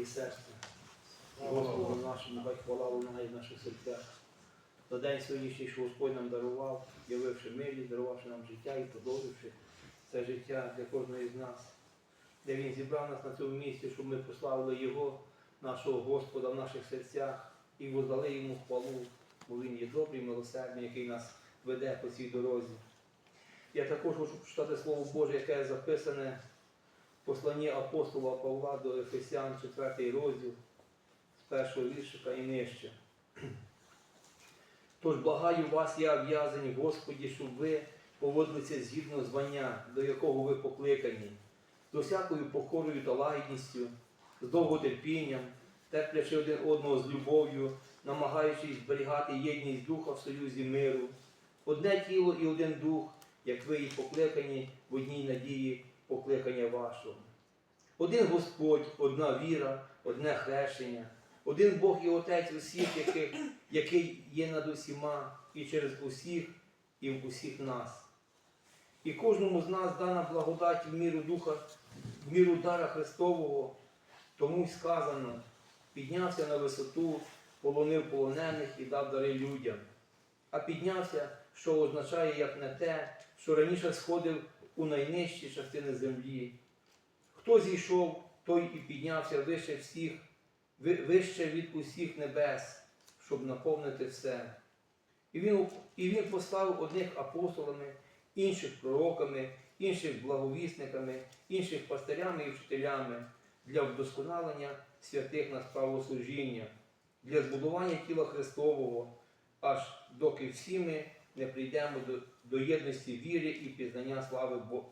і сестри. Господу нашому, хай хвала лунає в наших серцях. За день сьогоднішній, що Господь нам дарував, явивши милість, дарувавши нам життя і продовживши це життя для кожної з нас, де Він зібрав нас на цьому місці, щоб ми прославили Його, нашого Господа в наших серцях і воздали йому хвалу, бо Він є добрий, милосердний, який нас веде по цій дорозі. Я також хочу прочитати Слово Боже, яке записане в посланні апостола Павла до Ефесян, 4 розділ, з першого віршика і нижче. Тож благаю вас, я в'язані, Господі, щоб ви поводилися згідно звання, до якого ви покликані, з усякою покорою та лагідністю, з довготерпінням, терплячи один одного з любов'ю, намагаючись зберігати єдність духа в союзі миру, одне тіло і один дух, як ви і покликані в одній надії покликання вашого. Один Господь, одна віра, одне хрещення, один Бог і Отець усіх, яких, який є над усіма, і через усіх, і в усіх нас. І кожному з нас дана благодать в міру Духа, в міру дара Христового, тому й сказано, піднявся на висоту, полонив полонених і дав дари людям. А піднявся, що означає як не те, що раніше сходив у найнижчі частини землі. Хто зійшов, той і піднявся вище всіх, вище від усіх небес, щоб наповнити все. І він, і він поставив одних апостолами, інших пророками, інших благовісниками, інших пастирями і вчителями для вдосконалення святих на справу служіння, для збудування тіла Христового, аж доки всі ми не прийдемо до, до єдності віри і пізнання слави Бога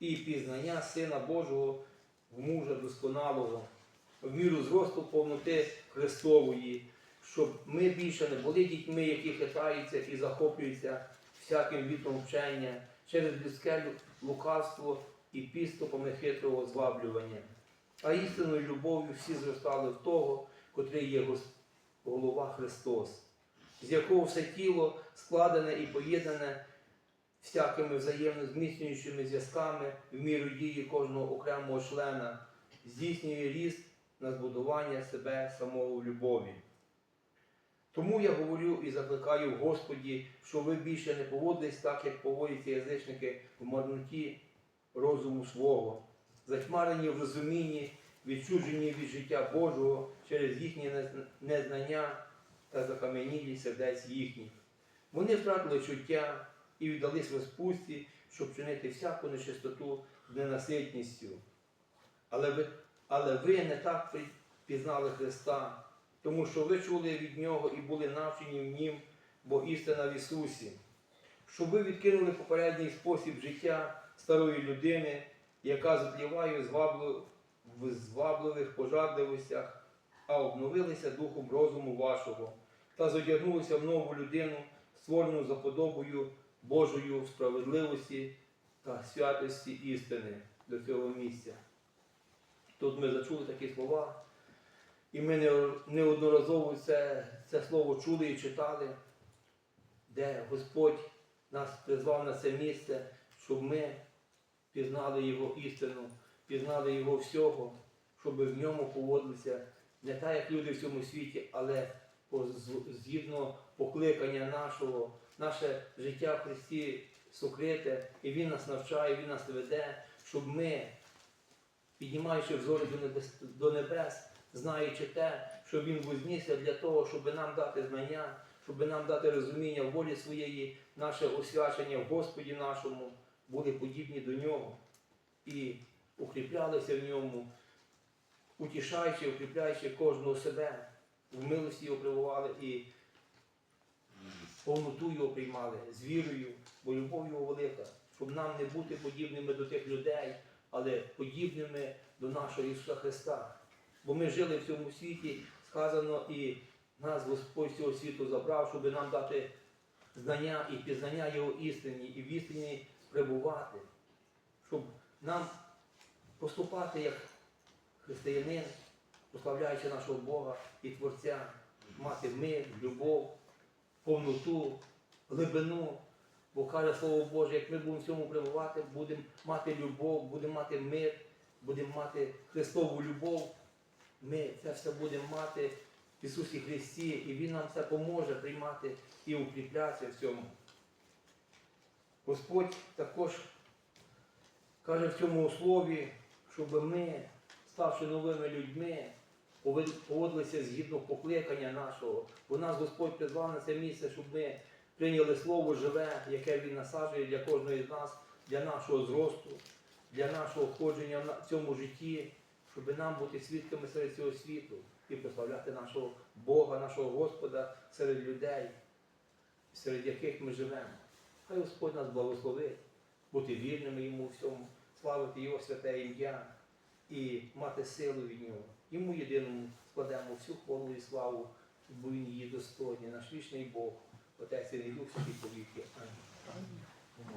і пізнання Сина Божого в мужа досконалого, в міру зросту повноти Христової, щоб ми більше не були дітьми, які хитаються і захоплюються всяким вітром вчення через людське лукавство і підступами хитрого зваблювання. А істинною любов'ю всі зростали в того, котрий є голова Христос, з якого все тіло складене і поєднане всякими взаємно зміцнюючими зв'язками в міру дії кожного окремого члена, здійснює ріст на збудування себе самого в любові. Тому я говорю і закликаю Господі, що ви більше не поводитесь так, як поводяться язичники в марноті розуму свого, затьмарені в розумінні, відчужені від життя Божого через їхнє незнання та закам'янілість сердець їхніх. Вони втратили чуття і віддались розпусті, щоб чинити всяку нечистоту з ненаситністю. Але ви, але ви не так пізнали Христа, тому що ви чули від Нього і були навчені в Нім, бо істина в Ісусі. Щоб ви відкинули попередній спосіб життя старої людини, яка затліває в звабливих пожадливостях, а обновилися духом розуму вашого, та зодягнулися в нову людину, створену за подобою Божою справедливості та святості істини до цього місця. Тут ми зачули такі слова, і ми неодноразово це, це слово чули і читали, де Господь нас призвав на це місце, щоб ми пізнали Його істину, пізнали Його всього, щоб в ньому поводилися не так, як люди в цьому світі, але згідно покликання нашого, наше життя в Христі сокрите, і Він нас навчає, Він нас веде, щоб ми, піднімаючи взори до небес, знаючи те, що Він вознісся для того, щоб нам дати знання, щоб нам дати розуміння волі своєї, наше освячення в Господі нашому, були подібні до нього. І укріплялися в ньому, утішаючи, укріпляючи кожного себе, в милості його прибували і повноту його приймали з вірою, бо любов його велика, щоб нам не бути подібними до тих людей, але подібними до нашого Ісуса Христа. Бо ми жили в цьому світі, сказано, і нас Господь цього світу забрав, щоб нам дати знання і пізнання Його істині, і в істині перебувати, щоб нам поступати як християнин, прославляючи нашого Бога і Творця, мати мир, любов, повноту, глибину. Бо каже Слово Боже, як ми будемо в цьому перебувати, будемо мати любов, будемо мати мир, будемо мати Христову любов, ми це все будемо мати в Ісусі Христі, і Він нам це поможе приймати і укріплятися в цьому. Господь також каже в цьому слові, щоб ми, ставши новими людьми, поводилися згідно покликання нашого. Бо нас Господь призвав на це місце, щоб ми прийняли слово живе, яке Він насаджує для кожного з нас, для нашого зросту, для нашого входження в цьому житті, щоб нам бути свідками серед цього світу і прославляти нашого Бога, нашого Господа серед людей, серед яких ми живемо. Хай Господь нас благословить, бути вірними йому всьому, славити Його святе ім'я і мати силу від нього. Йому єдиному складемо всю хвалу і славу, бо він її достойний, наш вічний Бог, Отець і Дух Святий повіки. Амінь.